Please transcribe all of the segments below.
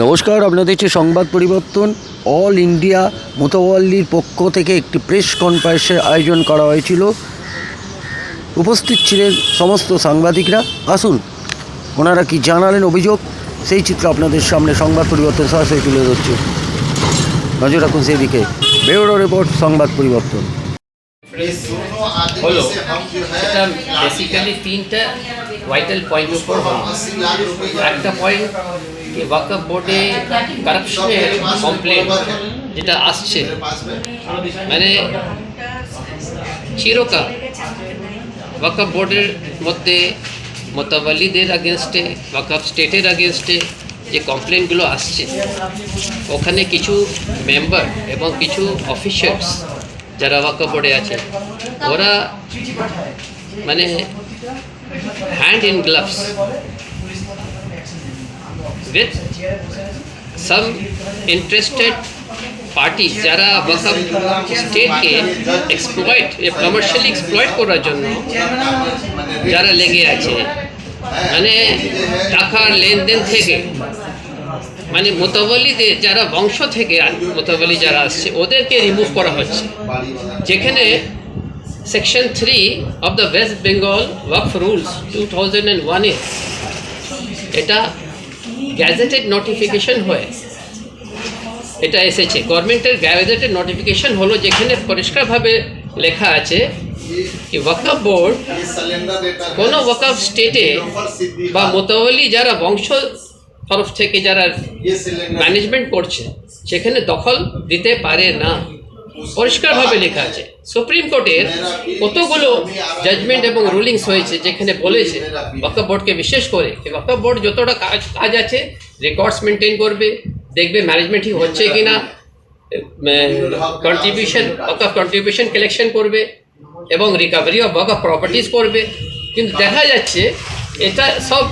নমস্কার আপনাদের দেখছি সংবাদ পরিবর্তন। অল ইন্ডিয়া মোতাবল্লির পক্ষ থেকে একটি প্রেস কনফারেন্সের আয়োজন করা হয়েছিল। উপস্থিত ছিলেন সমস্ত সাংবাদিকরা। আসুন, ওনারা কি জানালেন অভিযোগ? সেই চিত্র আপনাদের সামনে সংবাদ পরিবর্তন সরাসরি তুলে ধরছে। নজর রাখুন সেই দিকে বেরোডো রিপোর্ট সংবাদ পরিবর্তন। হলো সেটা বেসিক্যালি তিনটা ভাইটাল পয়েন্ট উপর হলো। একটা পয়েন্ট কি ওয়াকফ বোর্ডে কারাপশনের কমপ্লেন যেটা আসছে মানে চিরকাল ওয়াকফ বোর্ডের মধ্যে মোতাবালিদের আগেনস্টে ওয়াকফ স্টেটের আগেনস্টে যে কমপ্লেনগুলো আসছে, ওখানে কিছু মেম্বার এবং কিছু অফিসার্স যারা ওয়াকফ বোর্ডে আছে, ওরা মানে hand in gloves with some interested party যারা ওয়াকফ স্টেটকে এক্সপ্লয়েট কমার্শিয়ালি এক্সপ্লয়েট করার জন্য যারা লেগে আছে মানে টাকার লেনদেন থেকে মানে মোতাবলিদের যারা বংশ থেকে, মোতাবলি যারা আসছে, ওদেরকে রিমুভ করা হচ্ছে। যেখানে section three of the West Bengal Waqf rules two thousand and ওয়ানে এটা গ্যাজেটেড নোটিফিকেশন হয়ে। এটা এসেছে। গভর্নমেন্টের গ্যাজেটেড নোটিফিকেশন হলো যেখানে পরিষ্কারভাবে লেখা আছে কি ওয়াকফ বোর্ড কোনো ওয়াকফ স্টেটে বা মোতাবলি যারা বংশ তরফ থেকে যারা ম্যানেজমেন্ট করছে সেখানে দখল দিতে পারে না। পরিষ্কারভাবে লেখা আছে। সুপ্রিম কোর্টের কতগুলো জাজমেন্ট এবং রুলিংস হয়েছে যেখানে বলেছে ওয়াকফ বোর্ডকে বিশেষ করে ওয়াকফ বোর্ড যতটা কাজ কাজ আছে রেকর্ডস মেনটেন করবে, দেখবে ম্যানেজমেন্ট ঠিক হচ্ছে কিনা কন্ট্রিবিউশন ওয়াকফ কন্ট্রিবিউশন কালেকশন করবে, এবং রিকভারি অফ ওয়াকফ প্রপার্টিস করবে। কিন্তু দেখা যাচ্ছে, এটা সব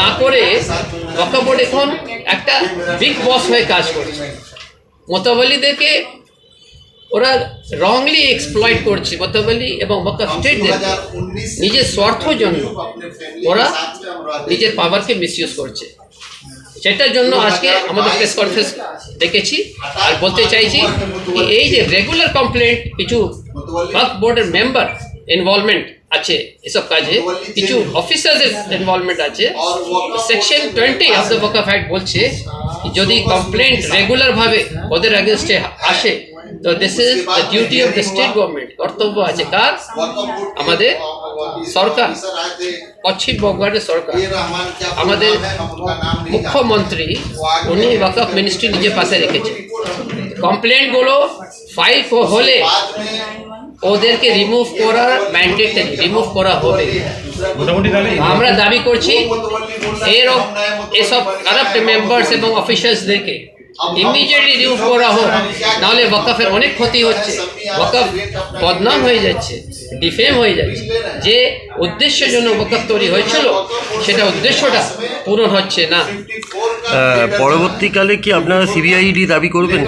না করে ওয়াকফ বোর্ড এখন একটা বিগ বস হয়ে কাজ করছে। মোতাবলিদেরকে ওরা রংলি এক্সপ্লয়েট করছে মোতাবলি এবং ওয়াকফ স্টেটদের নিজের স্বার্থ জন্য ওরা নিজের পাওয়ারকে মিসইউজ করছে। সেটার জন্য আজকে আমাদের প্রেস কনফারেন্স দেখেছি। আর বলতে চাইছি এই যে রেগুলার কমপ্লেন্ট কিছু ওয়াকফ বোর্ডের মেম্বার ইনভলভমেন্ট আছে এসব কাজে। কিছু অফিসার্সের ইনভলভমেন্ট আছে। Section twenty of the Waqf act বলছে যদি কমপ্লেন্ট রেগুলার ভাবে ওদের অ্যাগেনস্টে আসে তো this is the duty of the state government কর্তব্য আছে কার আমাদের সরকার পশ্চিম বঙ্গের সরকার আমাদের মুখ্যমন্ত্রী উনি ওয়াকফ মিনিস্ট্রি নিজের পাশে রেখেছে কমপ্লেন্টগুলো ফাইল হলে ওদেরকে রিমুভ করার ম্যান্ডেট রিমুভ করা হবে আমরা দাবি করছি এর এসব কারাপ্ট মেম্বার্স এবং অফিসার্সদেরকে ইমিডিয়েটলি রিমুভ করা হোক নাহলে ওয়াকফের অনেক ক্ষতি হচ্ছে। ওয়াকফ বদনাম হয়ে যাচ্ছে ডিফেম হয়ে যাচ্ছে। যে উদ্দেশ্যের জন্য ওয়াকফ তৈরি হয়েছিল সেটা উদ্দেশ্যটা পূরণ হচ্ছে না। পরবর্তীকালে কি আপনারা সিবিআইডি দাবি করবেন?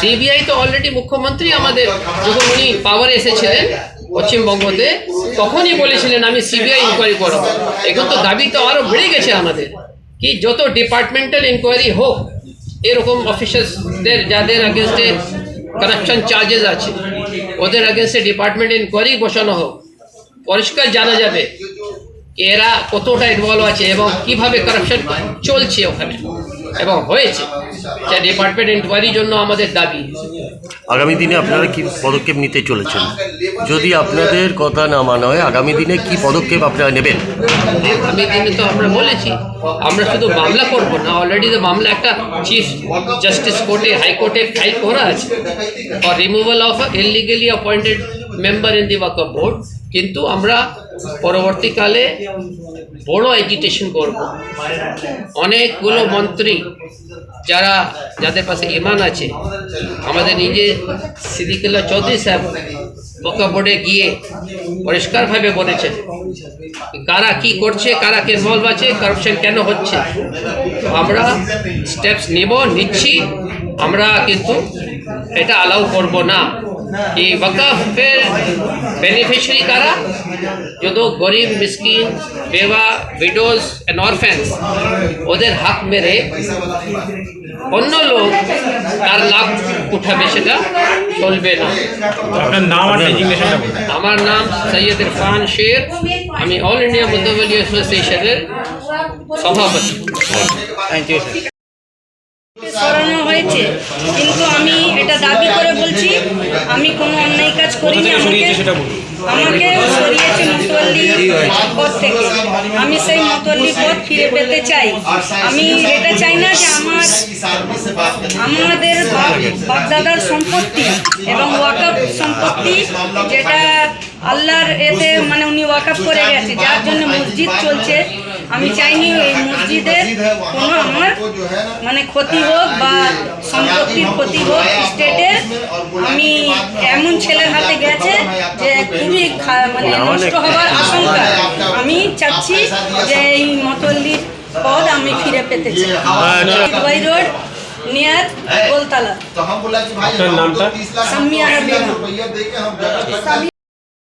সিবিআই তো অলরেডি মুখ্যমন্ত্রী আমাদের যখন উনি পাওয়ারে এসেছিলেন পশ্চিমবঙ্গতে তখনই বলেছিলেন আমি সিবিআই ইনকোয়ারি করব। এখন তো দাবি তো আরও বেড়ে গেছে আমাদের। কি যত ডিপার্টমেন্টাল ইনকোয়ারি হোক এরকম অফিসার্সদের যাদের আগেনস্টে কারাপশন চার্জেস আছে, ওদের আগেনস্টে ডিপার্টমেন্ট ইনকোয়ারি বসানো হোক। পরিষ্কার জানা যাবে এরা কতটা ইনভলভ আছে এবং কীভাবে কারাপশন চলছে ওখানে এবং হয়েছে। যে ডিপার্টমেন্ট ইনকোয়ারির জন্য আমাদের দাবি। আগামী দিনে আপনারা কি পদক্ষেপ নিতে চলেছেন? যদি আপনাদের কথা না মানা হয়, আগামী দিনে কি পদক্ষেপ আপনারা নেবেন? আগামী দিনে তো আমরা বলেছি, আমরা শুধু মামলা করব না অলরেডি তো মামলা একটা চিফ জাস্টিস কোর্টে হাইকোর্টে ফাইল করা আছে। For removal of illegally appointed member in the Waqf board কিন্তু আমরা পরবর্তীকালে বড় এজিটেশন করব। অনেকগুলো মন্ত্রী যারা যাদের পাশে ইমান আছে, আমাদের নিজে সিদ্দিকুল্লাহ চৌধুরী সাহেব ওয়াকফ বোর্ডে গিয়ে পরিষ্কারভাবে বলেছেন, কারা কি করছে, কারা কে ইনভলভ আছে কারাপশন কেন হচ্ছে। আমরা স্টেপস নেব, নিচ্ছি, আমরা কিন্তু এটা অ্যালাউ করব না। এই ওয়াকফের বেনিফিশিয়ারি কারা? যত গরিব মিসকিন বেবা উইডোজ অ্যান্ড অরফেন্স ওদের হাত মেরে অন্য লোক তার লাভ উঠাবে সেটা চলবে না। আপনার নাম আমার নাম সৈয়দ ইরফান শের। আমি অল ইন্ডিয়া মুদ্দাবলী অ্যাসোসিয়েশনের সভাপতি। থ্যাংক ইউ সরানো হয়েছে। কিন্তু আমি এটা দাবি করে বলছি আমি কোনো অন্যায় কাজ করিনি আমাকে আমাকে সরিয়েছে মতোয়াল্লি পদ থেকে। আমি সেই মতোয়াল্লি পদ ফিরে পেতে চাই। আমি এটা চাই না যে আমার আমাদের বাপ বাপদাদার সম্পত্তি এবং ওয়াকফ সম্পত্তি যেটা আল্লাহর এতে মানে উনি ওয়াকআপ করে গেছে যার জন্য মসজিদ চলছে। আমি চাইনি এই মসজিদের কোনো আমার মানে ক্ষতি হোক বা সম্পত্তির ক্ষতি হোক স্টেটের আমি এমন ছেলের হাতে গেছে যে খুবই মানে, মানে নষ্ট হবার আশঙ্কা। আমি চাচ্ছি যে এই মতল্লির পদ আমি ফিরে পেতে চাই। রোড নিয়ার বলতালা নামটা? সামিয়ারা